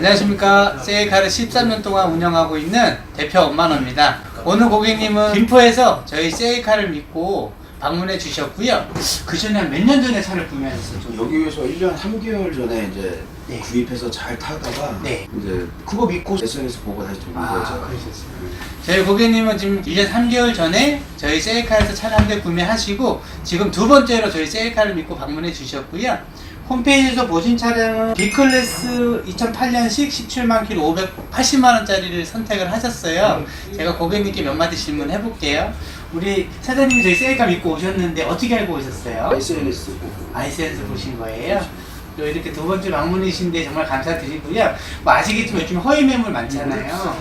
안녕하십니까. 세이카를 13년 동안 운영하고 있는 대표 엄만호입니다. 오늘 고객님은 김포에서 저희 세이카를 믿고 방문해 주셨고요. 그 전에 몇 년 전에 차를 구매하셨어요? 여기에서 1년 3개월 전에 이제 네. 구입해서 잘 타다가 네. 이제 그거 믿고 SNS 보고 다시 들은 아, 거죠. 그러셨어요. 저희 고객님은 지금 1년 3개월 전에 저희 세이카에서 차를 한 대 구매하시고 지금 두 번째로 저희 세이카를 믿고 방문해 주셨고요. 홈페이지에서 보신 차량은 B클래스 2008년식 17만 킬로 580만 원짜리를 선택을 하셨어요. 제가 고객님께 몇 마디 질문해 볼게요. 우리 사장님이 저희 세이카 믿고 오셨는데 어떻게 알고 오셨어요? SNS 보고 아이센스 보신 거예요. 또 이렇게 두 번째 방문이신데 정말 감사드리고요. 뭐 아시겠지만 요즘 허위 매물 많잖아요.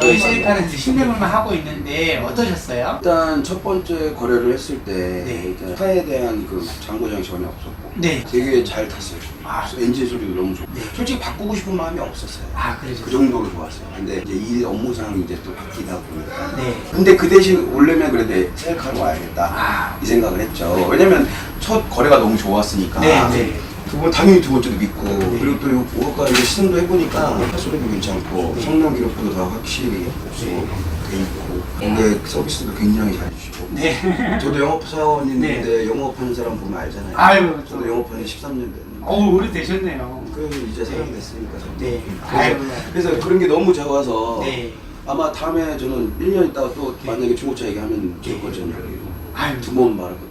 저희 세이카는 이제 신매물만 하고 있는데 어떠셨어요? 일단 첫 번째 거래를 했을 때 네. 일단 차에 대한 그 장고장이 전혀 없었고 네. 되게 잘 탔어요. 아. 엔진 소리도 너무 좋고 네. 솔직히 바꾸고 싶은 마음이 없었어요. 아, 그러죠. 그 정도로 좋았어요. 근데 이제 일 업무상 이제 또 바뀌다 보니까 네. 근데 그 대신 올려면 그래도 셀카로 와야겠다 아. 이 생각을 했죠. 왜냐면 첫 거래가 너무 좋았으니까. 네, 네. 두번 당연히 두 번째도 믿고 네. 그리고 또 요- 오가 이제 시승도 해보니까 소리도 괜찮고 성능 기록부도 다 확실히 없고 돼 있고 근데 서비스도 굉장히 잘해주시고 네. 저도 영업사원인데 영업하는 사람 보면 알잖아요. 아유, 저도 영업한 지 13년 됐는데 어우, 오래되셨네요. 그 이제 사람 됐으니까 저도. 네. 그래서, 아유. 그래서 그런 게 너무 좋아서 네. 아마 다음에 저는 1년 있다가 또 만약에 중고차 얘기하면 좋을 거잖아요. 아유, 두번 말할 것도.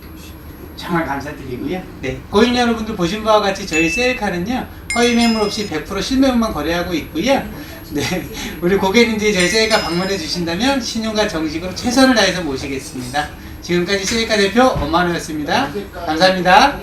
정말 감사드리고요. 네. 고객 여러분들 보신 바와 같이 저희 세일카는요, 허위 매물 없이 100% 실매물만 거래하고 있고요. 네. 우리 고객님들이 저희 세일카 방문해 주신다면 신용과 정식으로 최선을 다해서 모시겠습니다. 지금까지 세일카 대표 엄마누였습니다. 감사합니다.